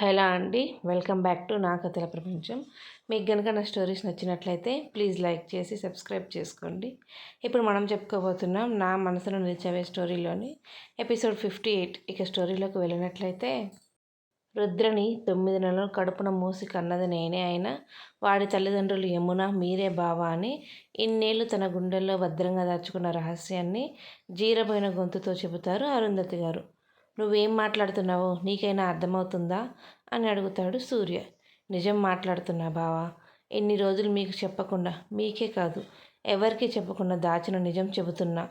Hello అండి welcome back to నా కథల ప్రపంచం. మీకు కనుక నా స్టోరీస్ నచ్చినట్లయితే ప్లీజ్ లైక్ చేసి సబ్స్క్రైబ్ చేసుకోండి. ఇప్పుడు మనం చెప్పుకోబోతున్నాం నా మనసులో నిలిచవే స్టోరీలోని ఎపిసోడ్ ఫిఫ్టీ ఎయిట్. ఇక స్టోరీలోకి వెళ్ళినట్లయితే రుద్రని తొమ్మిది నెలలు కడుపున మూసి కన్నది నేనే అయినా వాడి తల్లిదండ్రులు యమున మీరే బావా అని ఇన్నేళ్ళు తన గుండెల్లో భద్రంగా దాచుకున్న రహస్యాన్ని జీరబోయిన గొంతుతో చెబుతారు అరుంధతి గారు. నువ్వేం మాట్లాడుతున్నావో నీకైనా అర్థమవుతుందా? అని అడుగుతాడు సూర్య. నిజం మాట్లాడుతున్నా బావా. ఎన్ని రోజులు మీకు చెప్పకుండా మీకే కాదు ఎవరికి చెప్పకుండా దాచిన నిజం చెబుతున్నా.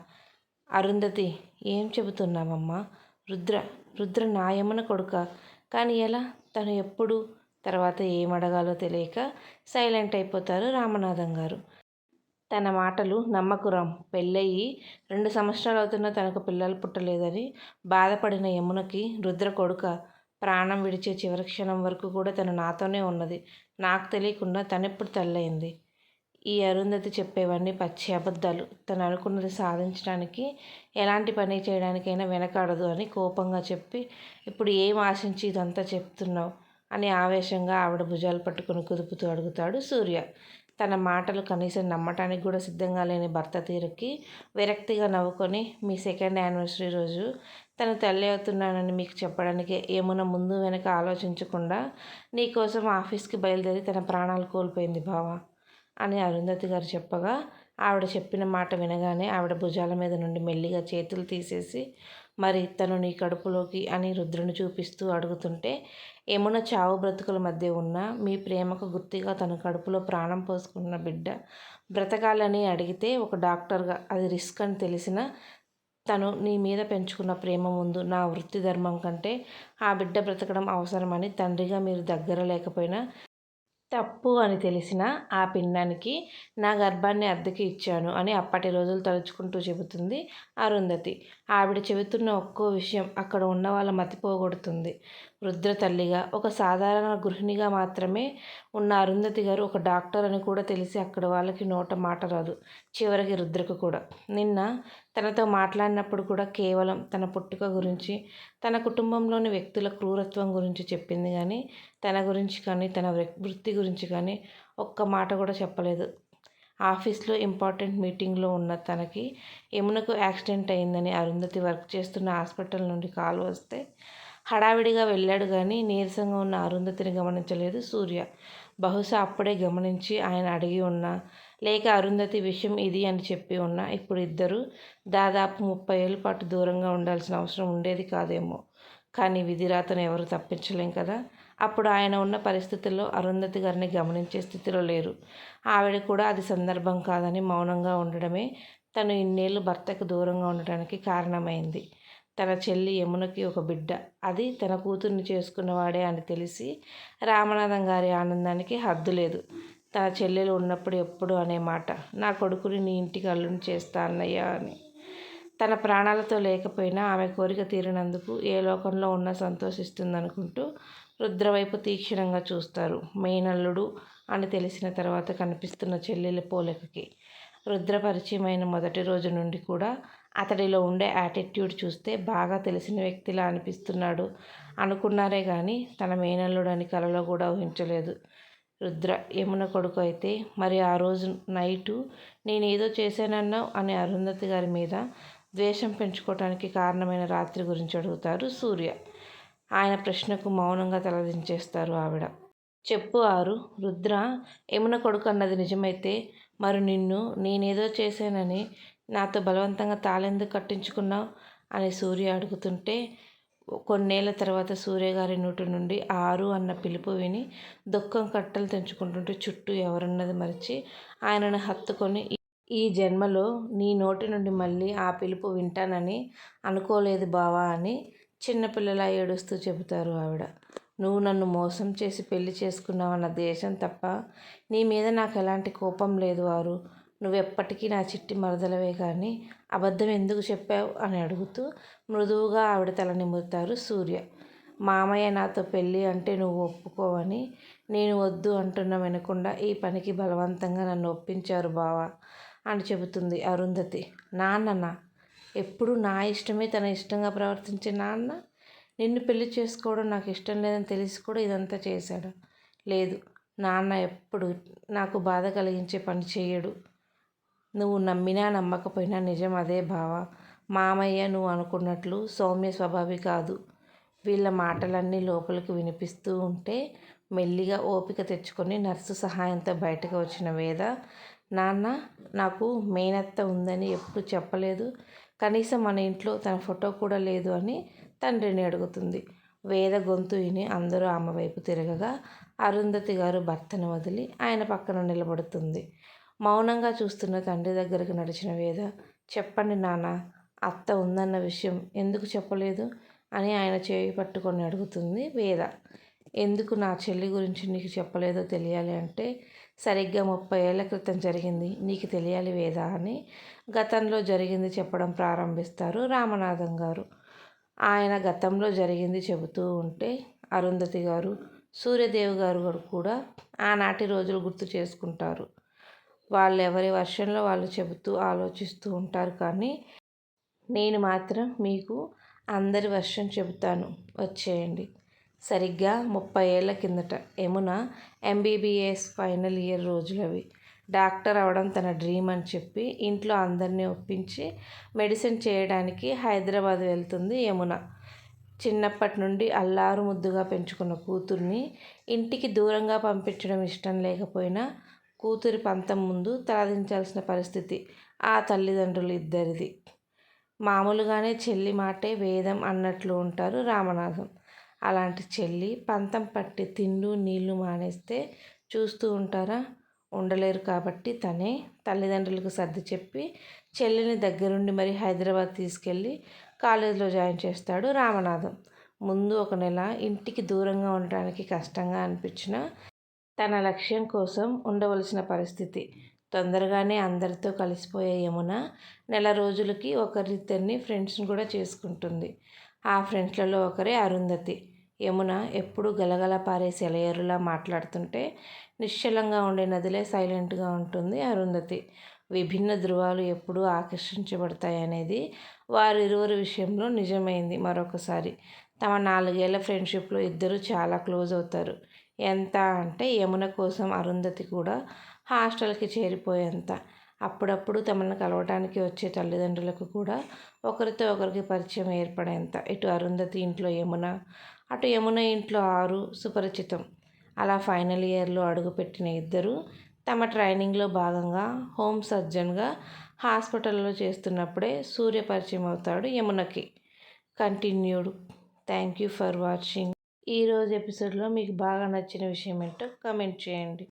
అరుంధతి ఏం చెబుతున్నావమ్మా? రుద్ర రుద్ర నాయమన కొడుక. కానీ ఎలా? తను ఎప్పుడు? తర్వాత ఏం అడగాలో తెలియక సైలెంట్ అయిపోతారు రామనాథం గారు. తన మాటలు నమ్మకురాం. పెళ్ళయి రెండు సంవత్సరాలు అవుతున్నా తనకు పిల్లలు పుట్టలేదని బాధపడిన యమునకి రుద్ర కొడుక ప్రాణం విడిచే చివరి క్షణం వరకు కూడా తను నాతోనే ఉన్నది. నాకు తెలియకుండా తనెప్పుడు తల్లయింది. ఈ అరుంధతి చెప్పేవన్నీ పచ్చి అబద్ధాలు. తను అనుకున్నది సాధించడానికి ఎలాంటి పని చేయడానికైనా వెనకాడదు అని కోపంగా చెప్పి ఇప్పుడు ఏం ఆశించి ఇదంతా చెప్తున్నావు? అని ఆవేశంగా ఆవిడ భుజాలు పట్టుకుని కుదుపుతూ అడుగుతాడు సూర్య. తన మాటలు కనీసం నమ్మటానికి కూడా సిద్ధంగా లేని భర్త తీరుకి విరక్తిగా నవ్వుకొని మీ సెకండ్ యానివర్సరీ రోజు తను తల్లి అవుతున్నానని మీకు చెప్పడానికి ఏమైనా ముందు వెనక ఆలోచించకుండా నీకోసం ఆఫీస్కి బయలుదేరి తన ప్రాణాలు కోల్పోయింది బావా అని అరుంధతి గారు చెప్పగా ఆవిడ చెప్పిన మాట వినగానే ఆవిడ భుజాల మీద నుండి మెల్లిగా చేతులు తీసేసి మరి తను నీ కడుపులోకి అని రుద్రుని చూపిస్తూ అడుగుతుంటే యమున చావు బ్రతుకుల మధ్య ఉన్న మీ ప్రేమకు గుర్తిగా తన కడుపులో ప్రాణం పోసుకున్న బిడ్డ బ్రతకాలని అడిగితే ఒక డాక్టర్గా అది రిస్క్ అని తెలిసిన తను నీ మీద పెంచుకున్న ప్రేమ ముందు నా వృత్తి ధర్మం కంటే ఆ బిడ్డ బ్రతకడం అవసరమని తండ్రిగా మీరు దగ్గర లేకపోయినా తప్పు అని తెలిసిన ఆ పిండానికి నా గర్భాన్ని అద్దెకి ఇచ్చాను అని అప్పటి రోజులు తలుచుకుంటూ చెబుతుంది అరుంధతి. ఆవిడ చెబుతున్న ఒక్కో విషయం అక్కడ ఉన్న వాళ్ళ మతిపోగొడుతుంది వృద్ధ తల్లిగా ఒక సాధారణ గృహిణిగా మాత్రమే ఉన్న అరుంధతి గారు ఒక డాక్టర్ అని కూడా తెలిసి అక్కడ వాళ్ళకి నోట మాట రాదు. చివరికి రుద్రకు కూడా. నిన్న తనతో మాట్లాడినప్పుడు కూడా కేవలం తన పుట్టుక గురించి తన కుటుంబంలోని వ్యక్తుల క్రూరత్వం గురించి చెప్పింది కానీ తన గురించి కానీ తన వృత్తి గురించి కానీ ఒక్క మాట కూడా చెప్పలేదు. ఆఫీస్లో ఇంపార్టెంట్ మీటింగ్లో ఉన్న తనకి యమునకు యాక్సిడెంట్ అయిందని అరుంధతి వర్క్ చేస్తున్న హాస్పిటల్ నుండి కాల్ వస్తే హడావిడిగా వెళ్ళాడు కానీ నీరసంగా ఉన్న అరుంధతిని గమనించలేదు సూర్య. బహుశా అప్పుడే గమనించి ఆయన అడిగి ఉన్నా లేక అరుంధతి విషయం ఇది అని చెప్పి ఉన్నా ఇప్పుడు ఇద్దరు దాదాపు ముప్పై ఏళ్ళ పాటు దూరంగా ఉండాల్సిన అవసరం ఉండేది కాదేమో. కానీ విధిరాతను ఎవరు తప్పించలేం కదా! అప్పుడు ఆయన ఉన్న పరిస్థితుల్లో అరుంధతి గారిని గమనించే స్థితిలో లేరు. ఆవిడ కూడా అది సందర్భం కాదని మౌనంగా ఉండడమే తను ఇన్నేళ్ళు భర్తకు దూరంగా ఉండటానికి కారణమైంది. తన చెల్లి యమునకి ఒక బిడ్డ. అది తన కూతుర్ని చేసుకున్నవాడే అని తెలిసి రామనాథం గారి ఆనందానికి హద్దు లేదు. తన చెల్లెలు ఉన్నప్పుడు ఎప్పుడు అనే మాట నా కొడుకుని నీ ఇంటికి అల్లుని చేస్తా అన్నయ్యా అని. తన ప్రాణాలతో లేకపోయినా ఆమె కోరిక తీరినందుకు ఏ లోకంలో ఉన్నా సంతోషిస్తుందనుకుంటూ రుద్రవైపు తీక్షణంగా చూస్తారు. మేనల్లుడు అని తెలిసిన తర్వాత కనిపిస్తున్న చెల్లెల పోలికకి. రుద్ర పరిచయమైన మొదటి రోజు నుండి కూడా అతడిలో ఉండే యాటిట్యూడ్ చూస్తే బాగా తెలిసిన వ్యక్తిలా అనిపిస్తున్నాడు. అనుకున్నారే కానీ తన మేనల్లుడని కలలో కూడా ఊహించలేదు. రుద్ర యమున కొడుకు అయితే మరి ఆ రోజు నైటు నేనేదో చేశానన్నావు అని అరుంధతి గారి మీద ద్వేషం పెంచుకోవటానికి కారణమైన రాత్రి గురించి అడుగుతారు సూర్య. ఆయన ప్రశ్నకు మౌనంగా తలదించేస్తారు ఆవిడ. చెప్పు ఆరు రుద్ర యమున కొడుకు అన్నది నిజమైతే మరి నిన్ను నేనేదో చేశానని నాతో బలవంతంగా తాళెందుకు కట్టించుకున్నావు అని సూర్య అడుగుతుంటే కొన్నేళ్ళ తర్వాత సూర్యగారి నోటి నుండి ఆరు అన్న పిలుపు విని దుఃఖం కట్టలు తెంచుకుంటుంటే చుట్టూ ఎవరున్నది మరిచి ఆయనను హత్తుకొని ఈ జన్మలో నీ నోటి నుండి మళ్ళీ ఆ పిలుపు వింటానని అనుకోలేదు బావా అని చిన్నపిల్లలా ఏడుస్తూ చెబుతారు ఆవిడ. నువ్వు నన్ను మోసం చేసి పెళ్ళి చేసుకున్నావన్న దేశం తప్ప నీ మీద నాకు ఎలాంటి కోపం లేదు వారు. నువ్వెప్పటికీ నా చిట్టి మరదలవే కానీ అబద్ధం ఎందుకు చెప్పావు? అని అడుగుతూ మృదువుగా ఆవిడ తల నిమురుతారు సూర్య. మామయ్య నాతో పెళ్ళి అంటే నువ్వు ఒప్పుకోవని నేను వద్దు అంటున్న వినకుండా ఈ పనికి బలవంతంగా నన్ను ఒప్పించారు బావా అని చెబుతుంది అరుంధతి. నాన్ననా? ఎప్పుడు నా ఇష్టమే తన ఇష్టంగా ప్రవర్తించే నాన్న నిన్ను పెళ్ళి చేసుకోవడం నాకు ఇష్టం లేదని తెలిసి కూడా ఇదంతా చేశాడు. లేదు నాన్న ఎప్పుడు నాకు బాధ కలిగించే పని చేయడు. నువ్వు నమ్మినా నమ్మకపోయినా నిజం అదే బావ. మామయ్య నువ్వు అనుకున్నట్లు సౌమ్య స్వభావి కాదు. వీళ్ళ మాటలన్నీ లోపలికి వినిపిస్తూ ఉంటే మెల్లిగా ఓపిక తెచ్చుకొని నర్సు సహాయంతో బయటకు వచ్చిన వేద నాన్న నాకు మేనత్త ఉందని ఎప్పుడు చెప్పలేదు. కనీసం మన ఇంట్లో తన ఫోటో కూడా లేదు అని తండ్రిని అడుగుతుంది. వేద గొంతు విని అందరూ ఆమె వైపు తిరగగా అరుంధతి గారు భర్తను వదిలి ఆయన పక్కన నిలబడుతుంది. మౌనంగా చూస్తున్న తండ్రి దగ్గరకు నడిచిన వేద చెప్పండి నాన్న అత్త ఉందన్న విషయం ఎందుకు చెప్పలేదు? అని ఆయన చేయి పట్టుకొని అడుగుతుంది వేద. ఎందుకు నా చెల్లి గురించి నీకు చెప్పలేదో తెలియాలి అంటే సరిగ్గా ముప్పై ఏళ్ళ క్రితం జరిగింది నీకు తెలియాలి వేదా అని గతంలో జరిగింది చెప్పడం ప్రారంభిస్తారు రామనాథం గారు. ఆయన గతంలో జరిగింది చెబుతూ ఉంటే అరుంధతి గారు సూర్యదేవ్ గారు కూడా ఆనాటి రోజులు గుర్తు చేసుకుంటారు. వాళ్ళు ఎవరి వర్షంలో వాళ్ళు చెబుతూ ఆలోచిస్తూ ఉంటారు కానీ నేను మాత్రం మీకు అందరి వర్షం చెబుతాను. వచ్చేయండి. సరిగ్గా ముప్పై ఏళ్ళ కిందట. యమున ఎంబీబీఎస్ ఫైనల్ ఇయర్ రోజులవి. డాక్టర్ అవడం తన డ్రీమ్ అని చెప్పి ఇంట్లో అందరినీ ఒప్పించి మెడిసిన్ చేయడానికి హైదరాబాద్ వెళ్తుంది యమున. చిన్నప్పటి నుండి అల్లారు ముద్దుగా పెంచుకున్న కూతుర్ని ఇంటికి దూరంగా పంపించడం ఇష్టం లేకపోయినా కూతురి పంతం ముందు తలదించాల్సిన పరిస్థితి ఆ తల్లిదండ్రులు ఇద్దరిది. మామూలుగానే చెల్లి మాటే వేదం అన్నట్లు ఉంటారు రామనాథం. అలాంటి చెల్లి పంతం పట్టి తిండు నీళ్ళు మానేస్తే చూస్తూ ఉంటారా? ఉండలేరు కాబట్టి తనే తల్లిదండ్రులకు సర్ది చెప్పి చెల్లిని దగ్గరుండి మరి హైదరాబాద్ తీసుకెళ్ళి కాలేజీలో జాయిన్ చేస్తాడు రామనాథం. ముందు ఒక నెల ఇంటికి దూరంగా ఉండడానికి కష్టంగా అనిపించిన తన లక్ష్యం కోసం ఉండవలసిన పరిస్థితి. తొందరగానే అందరితో కలిసిపోయే యమున నెల రోజులకి ఒకరిద్దరిని ఫ్రెండ్స్ని కూడా చేసుకుంటుంది. ఆ ఫ్రెండ్స్లలో ఒకరే అరుంధతి. యమున ఎప్పుడు గలగల పారే సెలయేరులా మాట్లాడుతుంటే నిశ్చలంగా ఉండే నదిలే సైలెంట్గా ఉంటుంది అరుంధతి. విభిన్న ధృవాలు ఎప్పుడూ ఆకర్షించబడతాయి అనేది వారిరువురి విషయంలో నిజమైంది మరొకసారి. తమ నాలుగేళ్ళ ఫ్రెండ్షిప్లో ఇద్దరు చాలా క్లోజ్ అవుతారు. ఎంత అంటే యమున కోసం అరుంధతి కూడా హాస్టల్కి చేరిపోయేంత. అప్పుడప్పుడు తమను కలవడానికి వచ్చే తల్లిదండ్రులకు కూడా ఒకరితో ఒకరికి పరిచయం ఏర్పడేంత. ఇటు అరుంధతి ఇంట్లో యమున అటు యమున ఇంట్లో ఆరు సుపరిచితం. అలా ఫైనల్ ఇయర్లో అడుగుపెట్టిన ఇద్దరు తమ ట్రైనింగ్లో భాగంగా హోమ్ సర్జన్గా హాస్పిటల్లో చేస్తున్నప్పుడే సూర్య పరిచయం అవుతాడు యమునకి. Continued. Thank you for watching. ఈరోజు ఎపిసోడ్లో మీకు బాగా నచ్చిన విషయం ఏంటో కమెంట్ చేయండి.